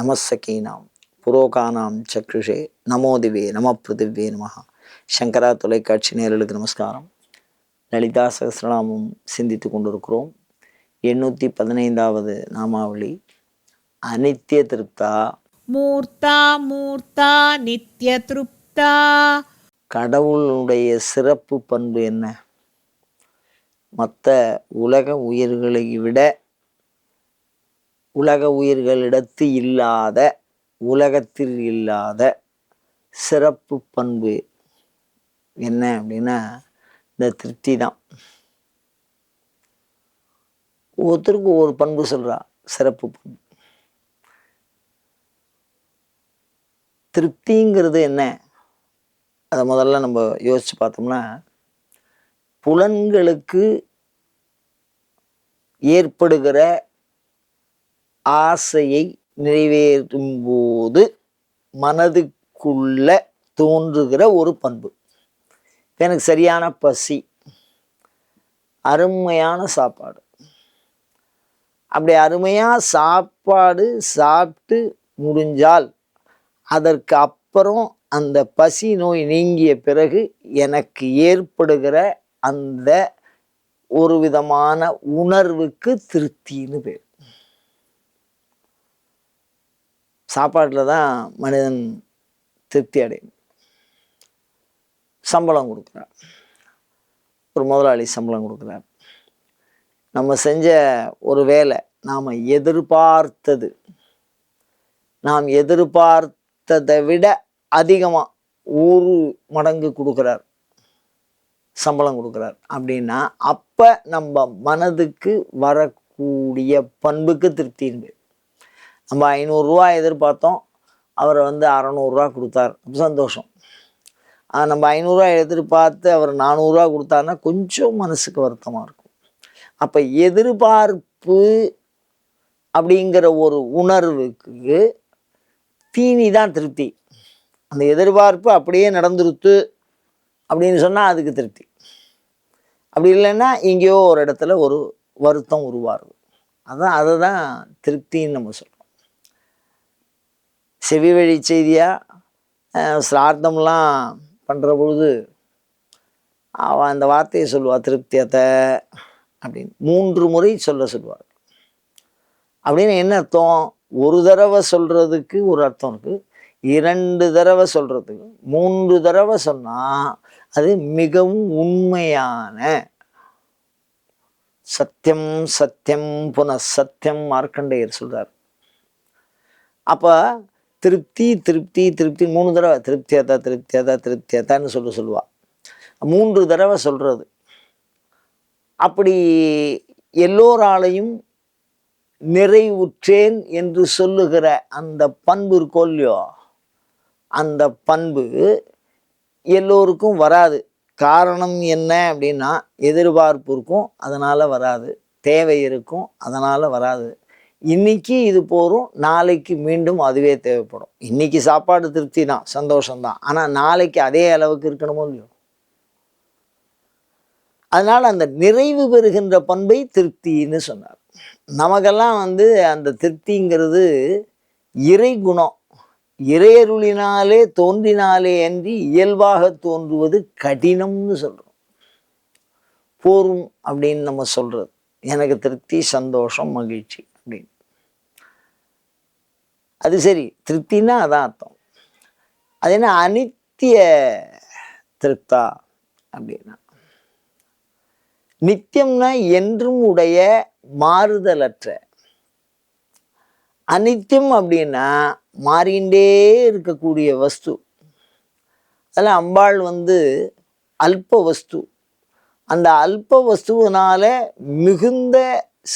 நமசகீனாம் புரோகானாம் சக்ருஷே நமோதிவே நம பிருதிவே நமஹா. சங்கரா தொலைக்காட்சி நேரலுக்கு நமஸ்காரம். லலிதா சகசிரநாமம் சிந்தித்து கொண்டிருக்கிறோம். எண்ணூற்றி பதினைந்தாவது நாமாவளி. அனித்திய திருப்தா. மூர்த்தா மூர்த்தா நித்ய திருப்தா. கடவுளுடைய சிறப்பு பண்பு என்ன? மற்ற உலக உயிர்களை விட உலக உயிர்களிடத்து இல்லாத உலகத்தில் இல்லாத சிறப்பு பண்பு என்ன அப்படின்னா இந்த திருப்தி தான். ஒவ்வொருத்தருக்கும் ஒவ்வொரு பண்பு சொல்கிறா சிறப்பு பண்பு. திருப்திங்கிறது என்ன? அதை முதல்ல நம்ம யோசித்து பார்த்தோம்னா புலன்களுக்கு ஏற்படுகிற ஆசையை நிறைவேறும் போது மனதுக்குள்ள தோன்றுகிற ஒரு பண்பு. எனக்கு சரியான பசி அருமையான சாப்பாடு. அப்படி அருமையாக சாப்பாடு சாப்பிட்டு முடிஞ்சால் அதற்கு அப்புறம் அந்த பசி நோய் நீங்கிய பிறகு எனக்கு ஏற்படுகிற அந்த ஒரு விதமான உணர்வுக்கு திருப்தின்னு பேர். சாப்பாட்டில் தான் மனிதன் திருப்தி அடையும். சம்பளம் கொடுக்குறார். ஒரு முதலாளி சம்பளம் கொடுக்குறார். நம்ம செஞ்ச ஒரு வேலை நாம் எதிர்பார்த்தது. நாம் எதிர்பார்த்ததை விட அதிகமாக ஒரு மடங்கு கொடுக்குறார். சம்பளம் கொடுக்குறார். அப்படின்னா அப்போ நம்ம மனதுக்கு வரக்கூடிய பண்புக்கு திருப்தியின் பேர் நம்ம ஐநூறுரூவா எதிர்பார்த்தோம். அவரை வந்து அறநூறுரூவா கொடுத்தார். சந்தோஷம். நம்ம ஐநூறுரூவா எதிர்பார்த்து அவர் நானூறுரூவா கொடுத்தாருன்னா கொஞ்சம் மனசுக்கு வருத்தமாக இருக்கும். அப்போ எதிர்பார்ப்பு அப்படிங்கிற ஒரு உணர்வுக்கு தீனி தான் திருப்தி. அந்த எதிர்பார்ப்பு அப்படியே நடந்துருத்து அப்படின்னு சொன்னால் அதுக்கு திருப்தி. அப்படி இல்லைன்னா எங்கேயோ ஒரு இடத்துல ஒரு வருத்தம் உருவாருது அதான் அதை தான் திருப்தின்னு நம்ம சொல்கிறோம் செவி வழி செய்தியாக சிரார்த்தம்லாம் பண்ணுற பொழுது அவள் அந்த வார்த்தையை சொல்லுவாள் திருப்தியத்தை அப்படின்னு. மூன்று முறை சொல்ல சொல்லுவார். அப்படின்னு என்ன அர்த்தம்? ஒரு தடவை சொல்கிறதுக்கு ஒரு அர்த்தம் இருக்குது இரண்டு தடவை சொல்கிறதுக்கு மூன்று தடவை சொன்னால் அது மிகவும் உண்மையான சத்தியம் சத்தியம் புன சத்தியம் மார்க்கண்டேயர் சொல்கிறார் அப்போ திருப்தி திருப்தி திருப்தி மூணு தடவை திருப்தியதா திருப்தியதா திருப்தியதான்னு சொல்ல சொல்லுவா. மூன்று தடவை சொல்கிறது அப்படி எல்லோராலையும் நிறைவுற்றேன் என்று சொல்லுகிற அந்த பண்பு இருக்கோ இல்லையோ அந்த பண்பு எல்லோருக்கும் வராது. காரணம் என்ன அப்படின்னா எதிர்பார்ப்பு இருக்கும் அதனால் வராது. தேவை இருக்கும் அதனால் வராது. இன்னைக்கு இது போகிறோம் நாளைக்கு மீண்டும் அதுவே தேவைப்படும். இன்னைக்கு சாப்பாடு திருப்தி தான் சந்தோஷம்தான். ஆனால் நாளைக்கு அதே அளவுக்கு இருக்கணுமோ இல்லையோ? அதனால் அந்த நிறைவு பெறுகின்ற பண்பை திருப்தின்னு சொன்னார். நமக்கெல்லாம் வந்து அந்த திருப்திங்கிறது இறை குணம். இறையருளினாலே தோன்றினாலே அன்றி இயல்பாக தோன்றுவது கடினம்னு சொல்கிறோம் போரும் அப்படின்னு நம்ம சொல்கிறது எனக்கு திருப்தி சந்தோஷம் மகிழ்ச்சி. அது சரி திருப்தின்னா அதான் அர்த்தம். அது என்ன அனித்திய திருப்தா அப்படின்னா நித்தியம்னா என்றும் உடைய மாறுதலற்ற. அனித்தியம் அப்படின்னா மாறிண்டே இருக்கக்கூடிய வஸ்து. அதில் அம்பாள் வந்து அல்ப வஸ்து. அந்த அல்ப வஸ்துவனால மிகுந்த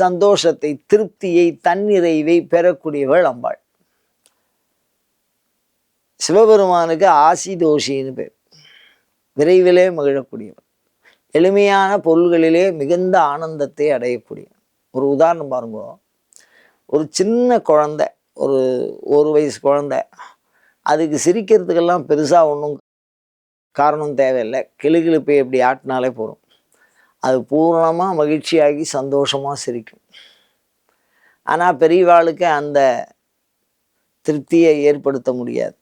சந்தோஷத்தை திருப்தியை தன்னிறைவை பெறக்கூடியவள் அம்பாள். சிவபெருமானுக்கு ஆசி தோஷின்னு பேர். விரைவிலே மகிழக்கூடியவர் எளிமையான பொருள்களிலே மிகுந்த ஆனந்தத்தை அடையக்கூடியவர் ஒரு உதாரணம் பாருங்க. ஒரு சின்ன குழந்தை ஒரு ஒரு வயசு குழந்தை அதுக்கு சிரிக்கிறதுக்கெல்லாம் பெருசாக ஒன்றும் காரணம் தேவையில்லை. கிளுகிழுப்பை எப்படி ஆட்டினாலே போதும். அது பூரணமாக மகிழ்ச்சியாகி சந்தோஷமாக சிரிக்கும். ஆனால் பெரியவாளுக்கு அந்த திருப்தியை ஏற்படுத்த முடியாது.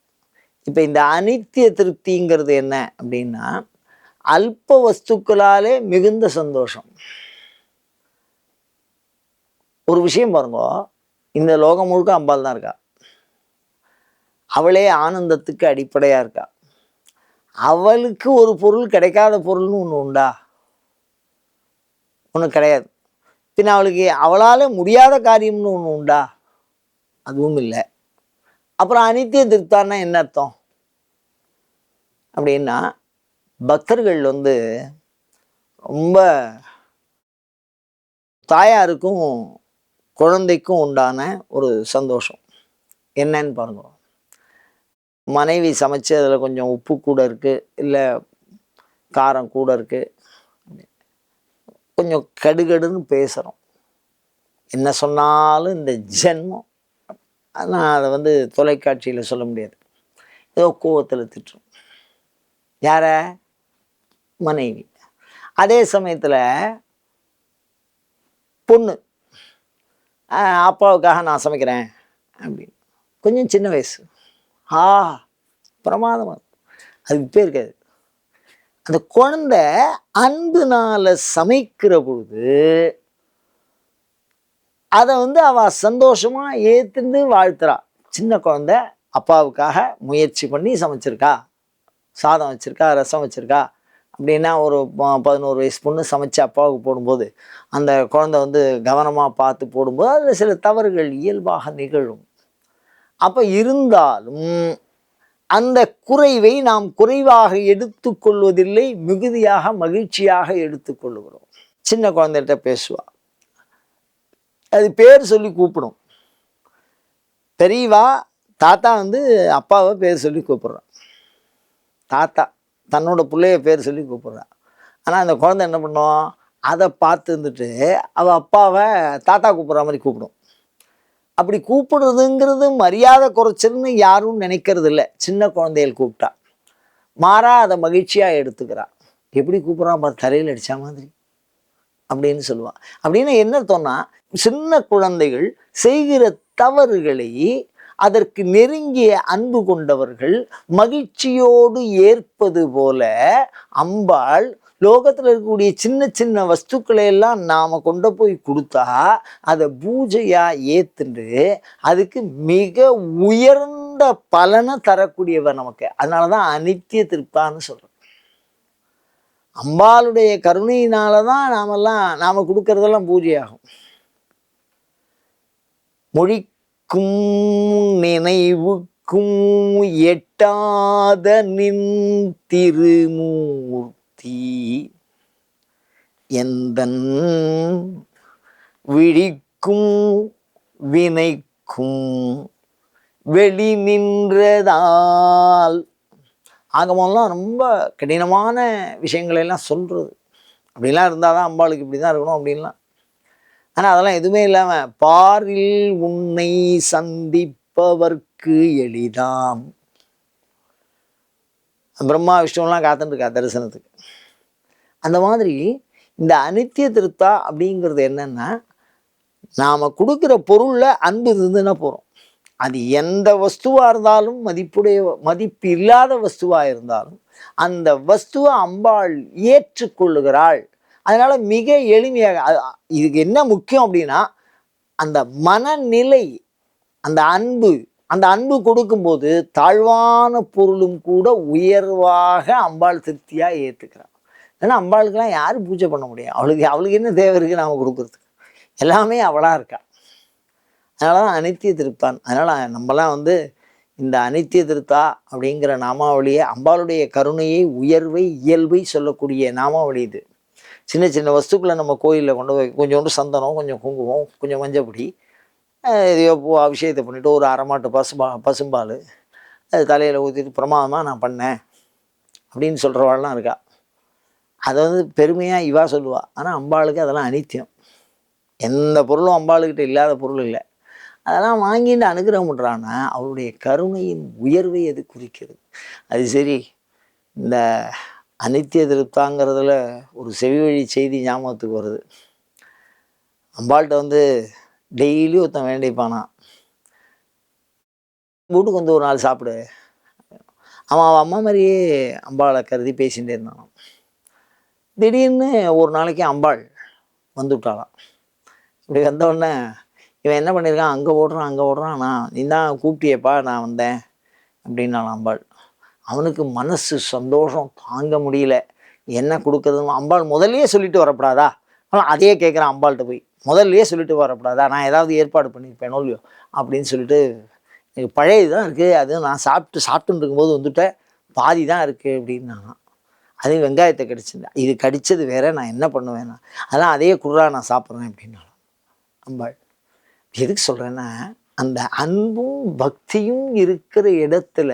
இப்போ இந்த அனித்திய திருப்திங்கிறது என்ன அப்படின்னா அல்ப வஸ்துக்களாலே மிகுந்த சந்தோஷம். ஒரு விஷயம் பாருங்க இந்த லோகம் முழுக்க அம்பாள் தான் இருக்கா. அவளே ஆனந்தத்துக்கு அடிப்படையாக இருக்கா. அவளுக்கு ஒரு பொருள் கிடைக்காத பொருள்னு ஒன்று உண்டா? ஒன்றும் கிடையாது. பின்ன அவளுக்கு அவளால் முடியாத காரியம்னு ஒன்று உண்டா? அதுவும் இல்லை. அப்புறம் அனித்திய திருப்தான்னா என்ன அர்த்தம்? அப்படின்னா பக்தர்கள் வந்து ரொம்ப தாயாருக்கும் குழந்தைக்கும் உண்டான ஒரு சந்தோஷம். என்னன்னு பாருங்க. மனைவி சமைச்சு அதில் கொஞ்சம் உப்பு கூட இருக்குது இல்லை காரம் கூட இருக்குது கொஞ்சம் கடுகடுன்னு பேசுகிறோம் என்ன சொன்னாலும் இந்த ஜென்மம் நான் அதை வந்து தொலைக்காட்சியில் சொல்ல முடியாது. ஏதோ கோவத்தில் திட்டுரும் யார? மனைவி. அதே சமயத்தில் பொண்ணு. அப்பாவுக்காக நான் சமைக்கிறேன் அப்படின்னு. கொஞ்சம் சின்ன வயசு. ஆ பிரமாதமாக அது இப்போ இருக்காது அந்த குழந்த அன்புனால் சமைக்கிற பொழுது அதை வந்து அவள் சந்தோஷமாக ஏற்றுந்து வாழ்த்துறா. சின்ன குழந்த அப்பாவுக்காக முயற்சி பண்ணி சமைச்சிருக்கா. சாதம் வச்சுருக்கா ரசம் வச்சுருக்கா அப்படின்னா ஒரு ப- பதினோரு வயசு பொண்ணு சமைச்சு அப்பாவுக்கு போடும்போது அந்த குழந்தை வந்து கவனமாக பார்த்து போடும்போது அதில் சில தவறுகள் இயல்பாக நிகழும். அப்போ இருந்தாலும் அந்த குறைவை நாம் குறைவாக எடுத்துக்கொள்வதில்லை மிகுதியாக மகிழ்ச்சியாக எடுத்துக்கொள்ளுகிறோம் சின்ன குழந்தைகிட்ட பேசுவா. அது பேர் சொல்லி கூப்பிடும். பெரியவா தாத்தா வந்து அப்பாவை பேர் சொல்லி கூப்பிட்றான். தாத்தா தன்னோட பிள்ளைய பேர் சொல்லி கூப்பிட்றான் ஆனால் அந்த குழந்தை என்ன பண்ணும்? அதை பார்த்து இருந்துட்டு அவள் அப்பாவை தாத்தா கூப்பிட்ற மாதிரி கூப்பிடும். அப்படி கூப்பிடுறதுங்கிறது மரியாதை குறைச்சல்னு யாரும் நினைக்கிறது இல்லை சின்ன குழந்தைகள் கூப்பிட்டா. மாறா அதை மகிழ்ச்சியாக எடுத்துக்கிறான் எப்படி கூப்பிட்றான் பார்த்து தரையில் அடித்த மாதிரி அப்படின்னு சொல்லுவான் அப்படின்னு என்ன அர்த்தம்னா சின்ன குழந்தைகள் செய்கிற தவறுகளை அதற்கு நெருங்கிய அன்பு கொண்டவர்கள் மகிழ்ச்சியோடு ஏற்பது போல அம்பாள் லோகத்தில் இருக்கக்கூடிய சின்ன சின்ன வஸ்துக்களை எல்லாம் நாம் கொண்டு போய் கொடுத்தா அதை பூஜையாக ஏற்றுண்டு அதுக்கு மிக உயர்ந்த பலனை தரக்கூடியவர் நமக்கு. அதனால தான் அனித்திய திருப்பான்னு சொல்கிறோம் அம்பாளுடைய கருணையினால தான் நாமெல்லாம் நாம் கொடுக்கறதெல்லாம் பூஜையாகும். மொழிக்கும் நினைவுக்கும் எட்டாத நின் திருமூர்த்தி. எந்தன் விழிக்கும் வினைக்கும் வெளி நின்றதால். ஆகமெல்லாம் ரொம்ப கடினமான விஷயங்களை எல்லாம் சொல்கிறது அப்படிலாம் இருந்தால் தான் அம்பாளுக்கு இப்படி தான் இருக்கணும் அப்படின்லாம். ஆனால் அதெல்லாம் எதுவுமே இல்லாமல் பாரில் உன்னை சந்திப்பவர்க்கு எளிதாம். பிரம்மா விஷ்ணுலாம் காத்துட்டுருக்கா தரிசனத்துக்கு. அந்த மாதிரி இந்த அனித்திய திருத்தா அப்படிங்கிறது என்னென்னா நாம் கொடுக்குற பொருளில் அன்பு இருந்துன்னா போகிறோம் அது எந்த வஸ்துவாக இருந்தாலும் மதிப்புடைய மதிப்பு இல்லாத வஸ்துவாக இருந்தாலும் அந்த வஸ்துவை அம்பாள் ஏற்றுக்கொள்ளுகிறாள். அதனால மிக எளிமையாக இதுக்கு என்ன முக்கியம் அப்படின்னா அந்த மனநிலை அந்த அன்பு அந்த அன்பு கொடுக்கும்போது தாழ்வான பொருளும் கூட உயர்வாக அம்பாள் திருப்தியாக ஏற்றுக்கிறாள் ஏன்னா அம்பாளுக்கெல்லாம் யார் பூஜை பண்ண முடியும் அவளுக்கு அவளுக்கு என்ன தேவை இருக்குது நாம் கொடுக்குறதுக்கு? எல்லாமே அவளாக இருக்கா. அதனால தான் அனித்திய திருப்தான். அதனால் நம்மலாம் வந்து இந்த அனித்திய திருத்தா அப்படிங்கிற நாமாவளியை அம்பாளுடைய கருணையை உயர்வை இயல்பை சொல்லக்கூடிய நாமாவளி இது. சின்ன சின்ன வஸ்துக்களை நம்ம கோயிலில் கொண்டு போய் கொஞ்சோண்டு சந்தனம் கொஞ்சம் குங்குமம் கொஞ்சம் மஞ்சப்பொடி அஹ் எதையோ பூ அபிஷேகத்தை பண்ணிவிட்டு ஒரு அரை மாட்டு பசுபா பசும்பால் அது தலையில் ஊற்றிட்டு பிரமாதமாக நான் பண்ணேன் அப்படின்னு சொல்கிறவாள்லாம் இருக்கா. அதை வந்து பெருமையாக இவா சொல்லுவா. ஆனால் அம்பாளுக்கு அதெல்லாம் அனித்தியம். எந்த பொருளும் அம்பாளுக்கிட்ட இல்லாத பொருள் இல்லை. அதெல்லாம் வாங்கிட்டு அனுகிரகம் பண்ணுறான்னா அவருடைய கருணையின் உயர்வை அது குறிக்கிறது. அது சரி இந்த அனித்திய திருப்தாங்கிறதுல ஒரு செவி வழி செய்தி ஞாபகத்துக்கு வருது. அம்பாள்கிட்ட வந்து டெய்லி ஒருத்தன் வேண்டிப்பானா? வீட்டுக்கு வந்து ஒரு நாள் சாப்பிடு. அவன் அவன் அம்மா மாதிரியே அம்பாளை கருதி பேசிகிட்டே இருந்தான் திடீர்னு ஒரு நாளைக்கு அம்பாள் வந்து விட்டாளாம். இப்படி வந்த உடனே இவன் என்ன பண்ணியிருக்கான்? அங்கே ஓடுறான் அங்கே ஓடுறான். நான் நீ தான் கூப்பிட்டியப்பா நான் வந்தேன் அப்படின்னாலாம் அம்பாள். அவனுக்கு மனசு சந்தோஷம் தாங்க முடியல. என்ன கொடுக்குறதுன்னு அம்பாள் முதல்லையே சொல்லிட்டு வரப்படாதா? ஆனால் அதையே கேட்குறான் அம்பாள்கிட்ட போய். முதல்லையே சொல்லிட்டு வரப்படாதா? நான் ஏதாவது ஏற்பாடு பண்ணியிருப்பேனோ இல்லையோ? அப்படின்னு சொல்லிட்டு எனக்கு பழைய தான் இருக்குது அது நான் சாப்பிட்டு சாப்பிட்டுன்னு இருக்கும்போது வந்துட்டேன். பாதி தான் இருக்குது அப்படின்னாங்க அது வெங்காயத்தை கடிச்சிருந்தேன் இது கடித்தது வேற நான் என்ன பண்ணுவேன்னா. அதான் அதே குர்ரா நான் சாப்பிட்றேன் அப்படின்னாலும் அம்பாள் எதுக்கு சொல்கிறேன்னா அந்த அன்பும் பக்தியும் இருக்கிற இடத்துல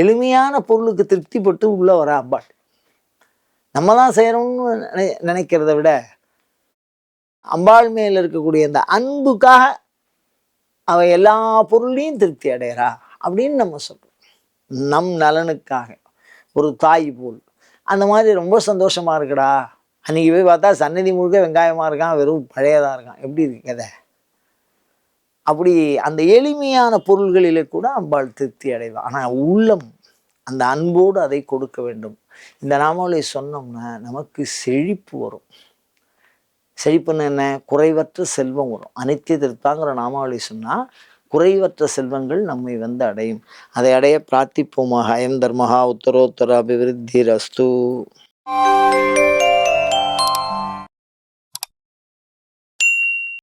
எளிமையான பொருளுக்கு திருப்திப்பட்டு உள்ளே வர அம்பாள். நம்ம தான் செய்கிறோம்னு நினை நினைக்கிறத விட அம்பாள் மேல் இருக்கக்கூடிய அந்த அன்புக்காக அவ எல்லா பொருளையும் திருப்தி அடைகிறா அப்படின்னு நம்ம சொல்கிறோம் நம் நலனுக்காக ஒரு தாய் போல். அந்த மாதிரி ரொம்ப சந்தோஷமா இருக்குடா. அன்னைக்கு போய் பார்த்தா சன்னதி முழுக்க வெங்காயமா இருக்கான் வெறும் பழையதா இருக்கான். எப்படி இருக்கு கதை? அப்படி அந்த எளிமையான பொருள்களிலே கூட அம்பாள் திருப்தி அடைவா. ஆனால் உள்ளம் அந்த அன்போடு அதை கொடுக்க வேண்டும். இந்த நாமாவளி சொன்னோம்னா நமக்கு செழிப்பு வரும். செழிப்புன்னு என்ன? குறைவற்ற செல்வம் வரும். அனித்திய திருத்தாங்கிற நாமாவளி சொன்னால் குறைவற்ற செல்வங்கள் நம்மை வந்து அடையும். அதை அடைய பிரார்த்திப்போமாக. அயம் தர்மஹா உத்தரோத்தர அபிவிருத்தி ரஸ்து